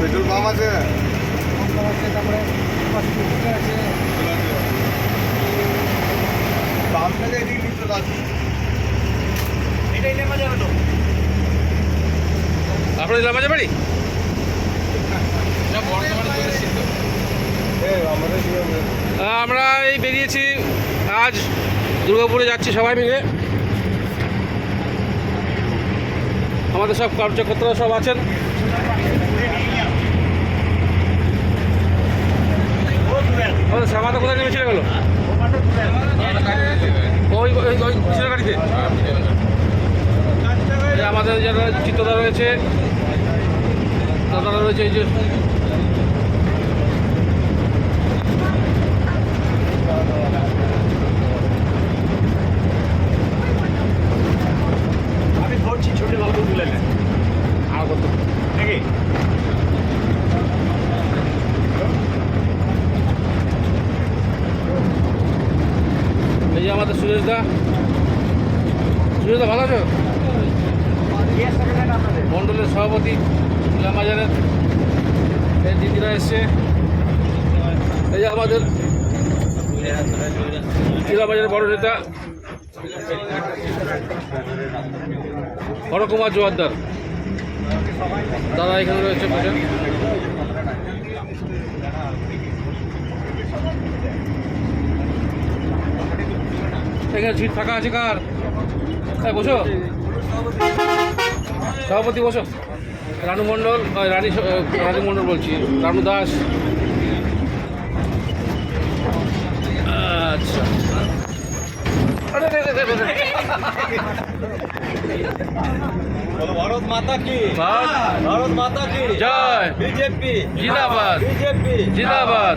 Petrol pump আছে? তারপরে আছে আছে বাড়ি? আমরা এই বেরিয়েছি আজ দুর্গাপুরে যাচ্ছি সবাই মিলে। আমাদের সব কার্যকর্তারা সব আছেন। শ্যামাতা কোথায় নেমেছিল গেল? ওই ওই ওই আমাদের যারা চিত্রদা রয়েছে দাদারা রয়েছে এই যে এই যে আমাদের সুরেশ দা সুরেশ দা ভালো আছো? মণ্ডলের সভাপতি, ইলামাজারের এই দিদিরা এসছে। এই যে আমাদের ইলামাজারের বড় নেতা হরকুমার জোয়ারদার। দাদা এখানে রয়েছে বসে। এখানে সিট ফাঁকা আছে কার? হ্যাঁ বসো। সভাপতি বসো। রানু মণ্ডল রানী আহ, মণ্ডল বলছি। রানু দাস। আচ্ছা। ভারত মাতা কি? ভারত মাতা কি? জয়। বিজেপি। জিন্দাবাদ। বিজেপি। জিন্দাবাদ।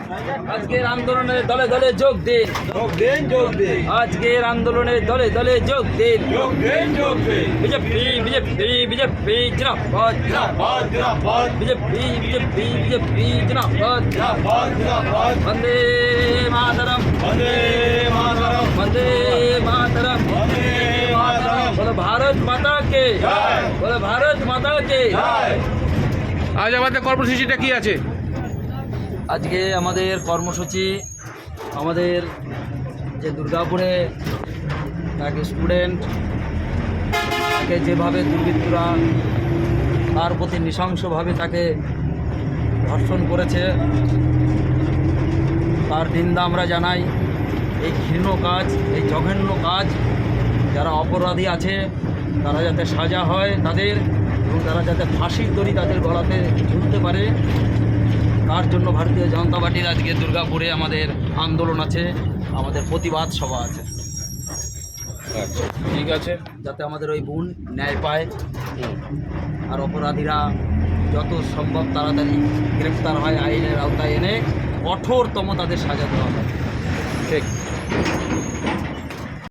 আজকের আন্দোলনে দলে দলে যোগ দিন। যোগ দিন যোগ দিন। আজকের আন্দোলনে দলে দলে যোগ দিন। যোগ দিন যোগ দিন। বিজেপি বিজেপি বিজেপি জিনাবাদ জিন্দাবাদ জিন্দাবাদ। বিজেপি বিজেপি বিজেপি জিনাবাদ জিন্দাবাদ জিন্দাবাদ। বন্দে মাতরম। বন্দে মাতরম। বন্দে মাতরম। বন্দে মাতরম। বলো ভারত মাতা কে জয়। বলো ভারত মাতা কে জয়। আজ আমাদের কর্মসূচিটা কি আছে? আজকে আমাদের কর্মসূচি, আমাদের যে দুর্গাপুরে এক স্টুডেন্ট তাকে যেভাবে দুর্বৃত্তরা তার প্রতি নৃশংসভাবে তাকে ধর্ষণ করেছে, তার নিন্দা আমরা জানাই। এই ঘৃণ্য কাজ, এই জঘন্য কাজ, যারা অপরাধী আছে, তারা যাতে সাজা হয় তাদের এবং তারা যাতে ফাঁসির দড়ি তাদের গলাতে ঝুলতে পারে। তার জন্য ভারতীয় জনতা পার্টির আজকে দুর্গাপুরে আমাদের আন্দোলন আছে আমাদের প্রতিবাদ সভা আছে। আচ্ছা। ঠিক আছে যাতে আমাদের ওই বোন ন্যায় পায়। আর অপরাধীরা যত সম্ভব তাড়াতাড়ি গ্রেফতার হয় আইনের আওতায় এনে কঠোরতম তাদের সাজা দেওয়া হয়। ঠিক।